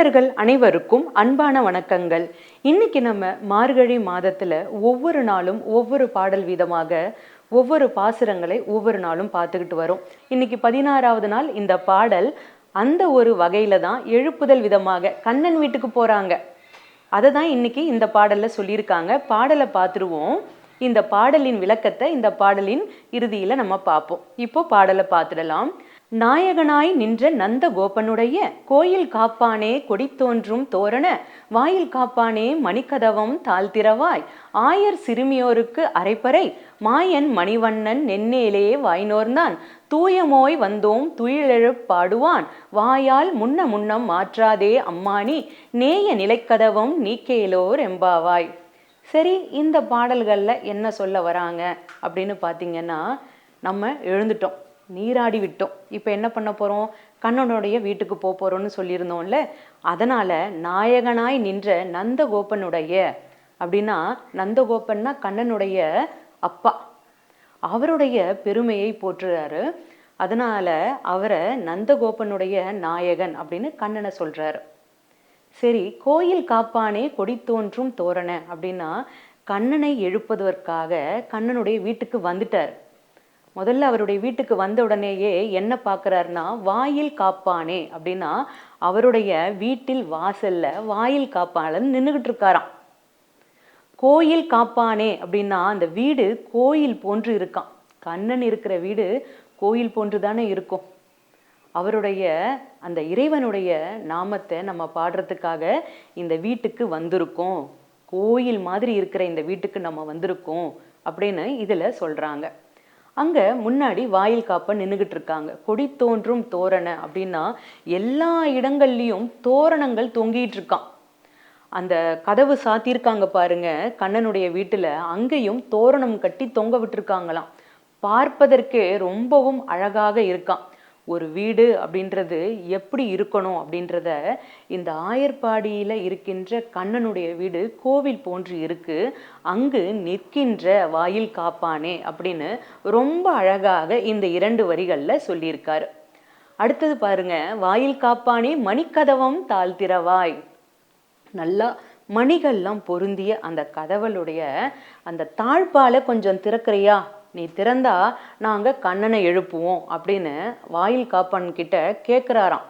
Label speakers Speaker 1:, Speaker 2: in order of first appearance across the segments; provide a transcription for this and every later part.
Speaker 1: நண்பர்கள் அனைவருக்கும் அன்பான வணக்கங்கள். இன்னைக்கு நம்ம மார்கழி மாதத்துல ஒவ்வொரு நாளும் ஒவ்வொரு பாடல் வீதமாக ஒவ்வொரு பாசுரங்களை ஒவ்வொரு நாளும் பார்த்துக்கிட்டு வரோம். இன்னைக்கு பதினாறாவது நாள் இந்த பாடல் அந்த ஒரு வகையில தான் எழுப்புதல் விதமாக கண்ணன் வீட்டுக்கு போறாங்க. அதை தான் இன்னைக்கு இந்த பாடல்ல சொல்லியிருக்காங்க. பாடலை பார்த்துருவோம். இந்த பாடலின் விளக்கத்தை இந்த பாடலின் இறுதியில நம்ம பார்ப்போம். இப்போ பாடலை பார்த்துடலாம். நாயகனாய் நின்ற நந்த கோபனுடைய கோயில் காப்பானே கொடி தோன்றும் தோரண வாயில் காப்பானே மணிக்கதவம் தாழ்த்திரவாய். ஆயர் சிறுமியோருக்கு அரைப்பறை மாயன் மணிவண்ணன் நென்னேலே வாய்னோர்ந்தான். தூயமோய் வந்தோம் துயிலெழப் பாடுவான். வாயால் முன்ன முன்னம் மாற்றாதே அம்மானி நேய நிலைக்கதவம் நீக்கேலோர் எம்பாவாய். சரி இந்த பாடல்களில் என்ன சொல்ல வராங்க அப்படின்னு பார்த்தீங்கன்னா நம்ம எழுந்துட்டோம். நீராடி விட்டோம் இப்போ என்ன பண்ண போகிறோம் கண்ணனுடைய வீட்டுக்கு போக போகிறோம்னு சொல்லியிருந்தோம்ல. அதனால் நாயகனாய் நின்ற நந்தகோபனுடைய அப்படின்னா நந்தகோபன்னா கண்ணனுடைய அப்பா. அவருடைய பெருமையை போற்றுறாரு. அதனால் அவரை நந்தகோபனுடைய நாயகன் அப்படின்னு கண்ணனை சொல்கிறாரு சரி கோயில் காப்பானே கொடி தோன்றும் தோரணை அப்படின்னா கண்ணனை எழுப்புவதற்காக கண்ணனுடைய வீட்டுக்கு வந்துட்டார். முதல்ல அவருடைய வீட்டுக்கு வந்த உடனேயே என்ன பார்க்குறாருன்னா வாயில் காப்பானே அப்படின்னா அவருடைய வீட்டில் வாசல்ல வாயில் காப்பாளன் நின்றுகிட்டு இருக்காராம். கோயில் காப்பானே அப்படின்னா அந்த வீடு கோயில் போன்று இருக்கான் கண்ணன் இருக்கிற வீடு கோயில் போன்று தானே இருக்கும். அவருடைய அந்த இறைவனுடைய நாமத்தை நம்ம பாடுறதுக்காக இந்த வீட்டுக்கு வந்திருக்கோம். கோயில் மாதிரி இருக்கிற இந்த வீட்டுக்கு நம்ம வந்திருக்கோம் அப்படின்னு இதில் சொல்கிறாங்க அங்கே முன்னாடி வாயில் காப்ப நின்றுக்கிட்டு இருக்காங்க. கொடி தோன்றும் தோரண அப்படின்னா எல்லா இடங்கள்லையும் தோரணங்கள் தொங்கிட்டு இருக்கான் அந்த கதவு சாத்தியிருக்காங்க பாருங்க. கண்ணனுடைய வீட்டில் அங்கேயும் தோரணம் கட்டி தொங்க விட்டுருக்காங்களாம். பார்ப்பதற்கே ரொம்பவும் அழகாக இருக்கான் ஒரு வீடு அப்படின்றது எப்படி இருக்கணும் அப்படின்றத இந்த ஆயர்பாடியில் இருக்கின்ற கண்ணனுடைய வீடு கோவில் போன்று இருக்கு. அங்கு நிற்கின்ற வாயில் காப்பானே அப்படின்னு ரொம்ப அழகாக இந்த இரண்டு வரிகளில் சொல்லியிருக்காரு. அடுத்தது பாருங்க வாயில் காப்பானே மணிக்கதவம் தாழ்த்திரவாய் நல்லா மணிகள்லாம் பொருந்திய அந்த கதவளுடைய அந்த தாழ்பால கொஞ்சம் திறக்கிறியா? நீ திறந்தா நாங்கள் கண்ணனை எழுப்புவோம் அப்படின்னு வாயில் காப்பான் கிட்ட கேட்குறாராம்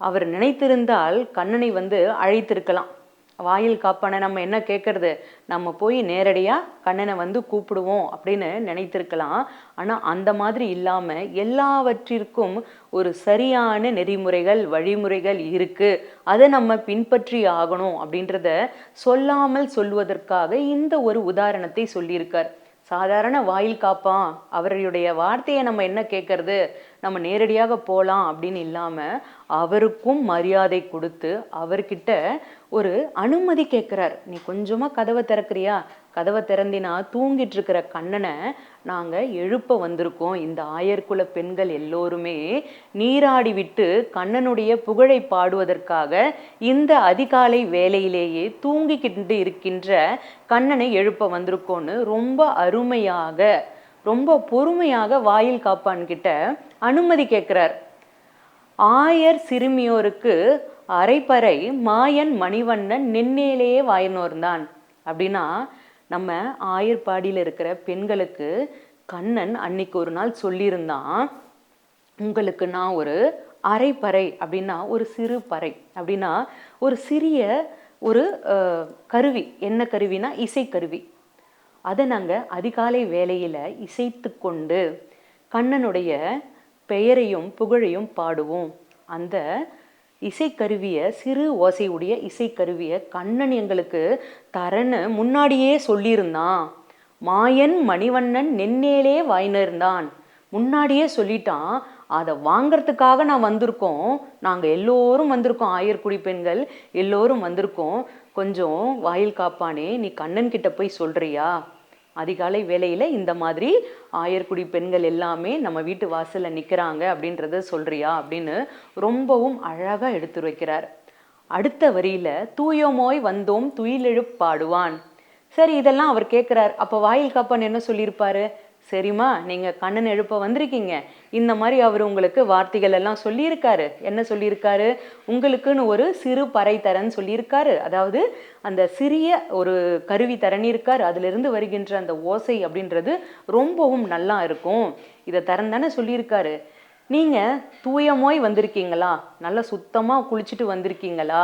Speaker 1: அவர் நினைத்திருந்தால் கண்ணனை வந்து அழைத்திருக்கலாம். வாயில் காப்பானை நம்ம என்ன கேட்கறது நம்ம போய் நேரடியாக கண்ணனை வந்து கூப்பிடுவோம் அப்படின்னு நினைத்திருக்கலாம். ஆனால் அந்த மாதிரி இல்லாமல் எல்லாவற்றிற்கும் ஒரு சரியான நெறிமுறைகள் வழிமுறைகள் இருக்குது அதை நம்ம பின்பற்றி ஆகணும் அப்படின்றத சொல்லாமல் சொல்வதற்காக இந்த ஒரு உதாரணத்தை சொல்லியிருக்கார். சாதாரண வாயில் காப்பான். அவருடைய வார்த்தையை நம்ம என்ன கேட்கறது? நம்ம நேரடியாக போகலாம் அப்படின்னு இல்லாமல் அவருக்கும் மரியாதை கொடுத்து அவர்கிட்ட ஒரு அனுமதி கேட்குறார் நீ கொஞ்சமாக கதவை திறக்கிறியா? கதவை திறந்தினா தூங்கிட்டு இருக்கிற கண்ணனை நாங்கள் எழுப்ப வந்திருக்கோம். இந்த ஆயர்குல பெண்கள் எல்லோருமே நீராடி விட்டு கண்ணனுடைய புகழை பாடுவதற்காக இந்த அதிகாலை வேலையிலேயே தூங்கிக்கிட்டு இருக்கின்ற கண்ணனை எழுப்ப வந்திருக்கோன்னு ரொம்ப அருமையாக ரொம்ப பொறுமையாக வாயில் காப்பான்கிட்ட அனுமதி கேட்குறார். ஆயர் சிறுமியோருக்கு அரைப்பறை மாயன் மணிவண்ணன் நின்னேலேயே வாயனோர்ந்தான். அப்படின்னா நம்ம ஆயர்பாடியில் இருக்கிற பெண்களுக்கு கண்ணன் அன்னைக்கு ஒரு நாள் சொல்லியிருந்தான் உங்களுக்கு நான் ஒரு அரைப்பறை அப்படின்னா ஒரு சிறு பறை. அப்படின்னா ஒரு சிறிய ஒரு கருவி. என்ன கருவினா இசைக்கருவி. அதை நாங்கள் அதிகாலை வேலையில் இசைத்து கொண்டு கண்ணனுடைய பெயரையும் புகழையும் பாடுவோம். அந்த இசைக்கருவியை சிறு ஓசையுடைய இசைக்கருவியை கண்ணன் எங்களுக்கு தரன்னு முன்னாடியே சொல்லியிருந்தான். மாயன் மணிவண்ணன் நென்னேலே வாய்னிருந்தான் முன்னாடியே சொல்லிட்டான் அதை வாங்கிறதுக்காக நான் வந்திருக்கோம். நாங்கள் எல்லோரும் வந்திருக்கோம். ஆயர்குடி பெண்கள் எல்லோரும் வந்திருக்கோம். கொஞ்சம் வாயில் காப்பானே நீ கண்ணன் கிட்ட போய் சொல்றியா? அதிகாலை வேலையில் இந்த மாதிரி ஆயர்குடி பெண்கள் எல்லாமே நம்ம வீட்டு வாசலில் நிற்கிறாங்க அப்படின்றத சொல்றியா? அப்படின்னு ரொம்பவும் அழகாக எடுத்து வைக்கிறார். அடுத்த வரியில தூயோமோய் வந்தோம் துயிலெழுப்பாடுவான் சரி இதெல்லாம் அவர் கேட்குறார் அப்போ வாயில் காப்பான் என்ன சொல்லியிருப்பாரு? சரிம்மா நீங்கள் கண்ணன் எழுப்ப வந்திருக்கீங்க. இந்த மாதிரி அவர் உங்களுக்கு வார்த்தைகள் எல்லாம் சொல்லியிருக்காரு. என்ன சொல்லியிருக்காரு? உங்களுக்குன்னு ஒரு சிறு பறை தரன் சொல்லியிருக்காரு. அதாவது அந்த சிறிய ஒரு கருவி தரணியிருக்கார். அதிலிருந்து வருகின்ற அந்த ஓசை அப்படின்றது ரொம்பவும் நல்லா இருக்கும். இதை தரன் தானே சொல்லியிருக்காரு. நீங்கள் தூயமாய் வந்திருக்கீங்களா? நல்லா சுத்தமாக குளிச்சுட்டு வந்திருக்கீங்களா?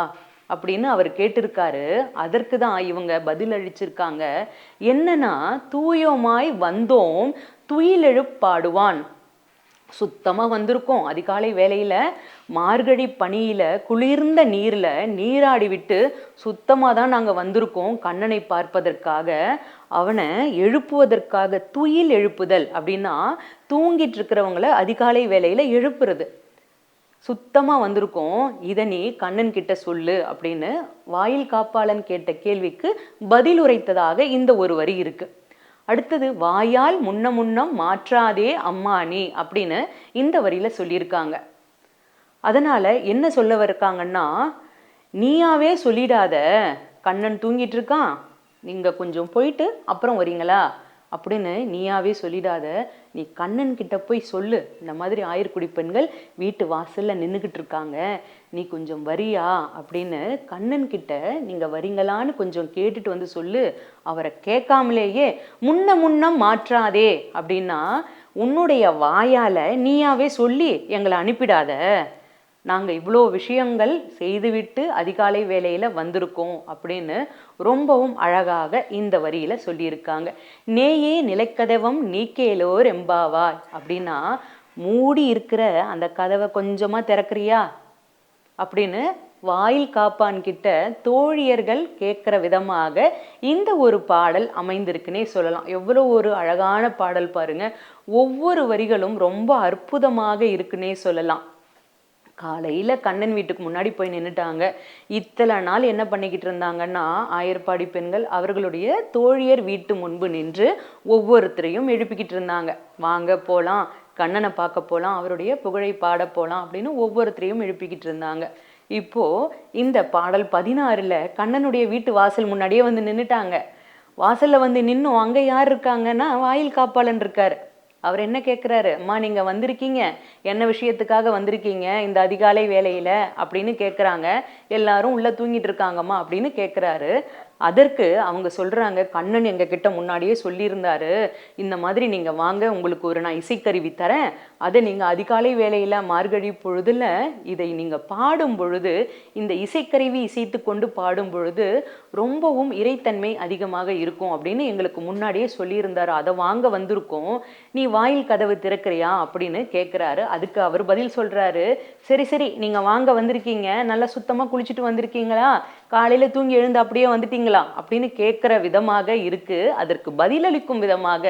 Speaker 1: அப்படின்னு அவர் கேட்டிருக்காரு. அதற்கு தான் இவங்க பதில் அளிச்சிருக்காங்க என்னன்னா தூயமாய் வந்தோம் துயிலெழுப்பாடுவான். சுத்தமாக வந்திருக்கோம். அதிகாலை வேலையில் மார்கழி பனியில் குளிர்ந்த நீரில் நீராடி விட்டு சுத்தமாக தான் நாங்கள் வந்திருக்கோம் கண்ணனை பார்ப்பதற்காக. அவனை எழுப்புவதற்காக துயில் எழுப்புதல் அப்படின்னா தூங்கிட்டு இருக்கிறவங்கள அதிகாலை வேலையில் எழுப்புறது. சுத்தமாக வந்திருக்கோம். இதை நீ கண்ணன் கிட்ட சொல்லு அப்படின்னு வாயில் காப்பாளன் கேட்ட கேள்விக்கு பதில் உரைத்ததாக இந்த ஒரு வரி இருக்கு. அடுத்தது வாயால் முன்ன முன்னம் மாற்றாதே அம்மா நீ அப்படின்னு இந்த வரியில சொல்லியிருக்காங்க. அதனால என்ன சொல்ல இருக்காங்கன்னா நீயாவே சொல்லிடாத. கண்ணன் தூங்கிட்டு இருக்கான். நீங்க கொஞ்சம் போயிட்டு அப்புறம் வரீங்களா? அப்படின்னு நீயாவே சொல்லிடாத. நீ கண்ணன் கிட்ட போய் சொல்லு. இந்த மாதிரி ஆயிரக்குடி பெண்கள் வீட்டு வாசல்ல நின்றுக்கிட்டு இருக்காங்க நீ கொஞ்சம் வரியா? அப்படின்னு கண்ணன் கிட்ட நீங்க வரீங்களான்னு கொஞ்சம் கேட்டுட்டு வந்து சொல்லு. அவரை கேட்காமலேயே முன்ன முன்னம் மாற்றாதே அப்படின்னா உன்னுடைய வாயால நீயாவே சொல்லி எங்களை அனுப்பிடாத. நாங்கள் இவ்வளோ விஷயங்கள் செய்துவிட்டு அதிகாலை வேலையில் வந்திருக்கோம் அப்படின்னு ரொம்பவும் அழகாக இந்த வரியில் சொல்லியிருக்காங்க. நேயே நிலைக்கதவம் நீக்கேலோர் எம்பாவாய் அப்படின்னா மூடி இருக்கிற அந்த கதவை கொஞ்சமாக திறக்கிறியா? அப்படின்னு வாயில் காப்பான் கிட்ட தோழியர்கள் கேட்குற விதமாக இந்த ஒரு பாடல் அமைந்திருக்குன்னே சொல்லலாம். எவ்வளோ ஒரு அழகான பாடல் பாருங்க. ஒவ்வொரு வரிகளும் ரொம்ப அற்புதமாக இருக்குன்னே சொல்லலாம். காலையில் கண்ணன் வீட்டுக்கு முன்னாடி போய் நின்றுட்டாங்க இத்தனை நாள் என்ன பண்ணிக்கிட்டு இருந்தாங்கன்னா ஆயர்பாடி பெண்கள் அவர்களுடைய தோழியர் வீட்டு முன்பு நின்று ஒவ்வொருத்தரையும் எழுப்பிக்கிட்டு இருந்தாங்க. வாங்க போகலாம் கண்ணனை பார்க்க போகலாம் அவருடைய புகழை பாட போகலாம் அப்படின்னு ஒவ்வொருத்தரையும் எழுப்பிக்கிட்டு இருந்தாங்க. இப்போ இந்த பாடல் பதினாறுல கண்ணனுடைய வீட்டு வாசல் முன்னாடியே வந்து நின்றுட்டாங்க வாசல்ல வந்து நின்னும் அங்க யார் இருக்காங்கன்னா வாயில் காப்பாளன் இருக்காரு. அவர் என்ன கேட்குறாரு அம்மா நீங்கள் வந்திருக்கீங்க. என்ன விஷயத்துக்காக வந்திருக்கீங்க? இந்த அதிகாலை வேலையில் அப்படின்னு கேட்குறாங்க எல்லாரும் உள்ளே தூங்கிட்டு இருக்காங்கம்மா அப்படின்னு கேட்குறாரு அதற்கு அவங்க சொல்கிறாங்க கண்ணன் எங்கள் கிட்ட முன்னாடியே சொல்லியிருந்தாரு இந்த மாதிரி நீங்கள் வாங்க உங்களுக்கு ஒரு நான் இசைக்கருவி தரேன். அதை நீங்கள் அதிகாலை வேலையில் மார்கழி பொழுதுல இதை நீங்கள் பாடும் பொழுது இந்த இசைக்கருவி இசைத்து கொண்டு பாடும் பொழுது ரொம்பவும் இறைத்தன்மை அதிகமாக இருக்கும் அப்படின்னு எங்களுக்கு முன்னாடியே சொல்லியிருந்தாரு. அதை வாங்க வந்திருக்கோம். நீ வாயில் கதவு திறக்கிறியா அப்படின்னு கேட்குறாரு அதுக்கு அவர் பதில் சொல்கிறாரு சரி சரி நீங்கள் வாங்க வந்திருக்கீங்க. நல்லா சுத்தமாக குளிச்சுட்டு வந்திருக்கீங்களா? காலையில் தூங்கி எழுந்து அப்படியே வந்துட்டீங்களா? அப்படின்னு கேட்குற விதமாக இருக்குது அதற்கு பதிலளிக்கும் விதமாக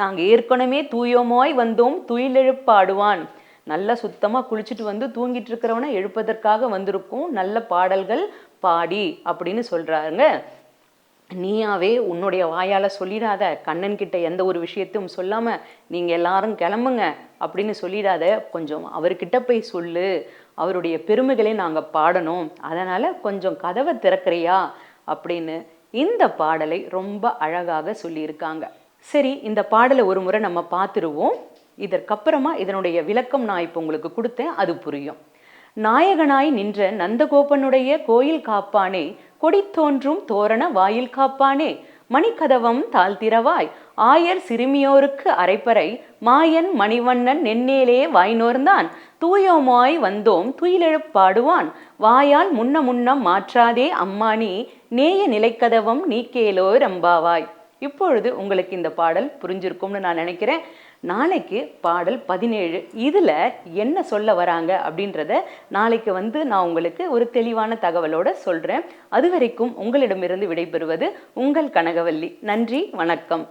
Speaker 1: நாங்கள் ஏற்கனவே தூயோமாய் வந்தோம் துயிலெழுப்பாடுவான். நல்லா சுத்தமாக குளிச்சுட்டு வந்து தூங்கிட்டு இருக்கிறவனை எழுப்பதற்காக வந்திருக்கும். நல்ல பாடல்கள் பாடி அப்படின்னு சொல்கிறாங்க நீயாவே உன்னுடைய வாயால் சொல்லிடாத கண்ணன் கிட்ட எந்த ஒரு விஷயத்தையும் சொல்லாமல் நீங்கள் எல்லாரும் கிளம்புங்க அப்படின்னு சொல்லிடாத கொஞ்சம் அவர்கிட்ட போய் சொல்லு அவருடைய பெருமைகளை நாங்கள் பாடணும். அதனால் கொஞ்சம் கதவை திறக்கிறியா? அப்படின்னு இந்த பாடலை ரொம்ப அழகாக சொல்லியிருக்காங்க. சரி இந்த பாடலை ஒரு முறை நம்ம பார்த்துருவோம். இதற்கப்புறமா இதனுடைய விளக்கம் நான் இப்போ உங்களுக்கு கொடுத்தேன். அது புரியும். நாயகனாய் நின்ற நந்தகோபனுடைய கோயில் காப்பானே கொடி தோன்றும் தோரண வாயில் காப்பானே மணிக்கதவம் தாழ்த்திரவாய் ஆயர் சிறுமியோருக்கு அரைப்பறை மாயன் மணிவண்ணன் நென்னேலே வாய்நோர்ந்தான் தூயோமாய் வந்தோம் துயிலெழுப்பாடுவான். வாயால் முன்ன முன்னம் மாற்றாதே அம்மானி நேய நிலைக்கதவம் நீக்கேலோ ரம்பாவாய். இப்பொழுது உங்களுக்கு இந்த பாடல் புரிஞ்சிருக்கும்னு நான் நினைக்கிறேன். நாளைக்கு பாடல் பதினேழு. இதில் என்ன சொல்ல வராங்க அப்படின்றத நாளைக்கு வந்து நான் உங்களுக்கு ஒரு தெளிவான தகவலோட சொல்கிறேன் அது வரைக்கும் உங்களிடமிருந்து விடைபெறுவது உங்கள் கனகவல்லி. நன்றி வணக்கம்.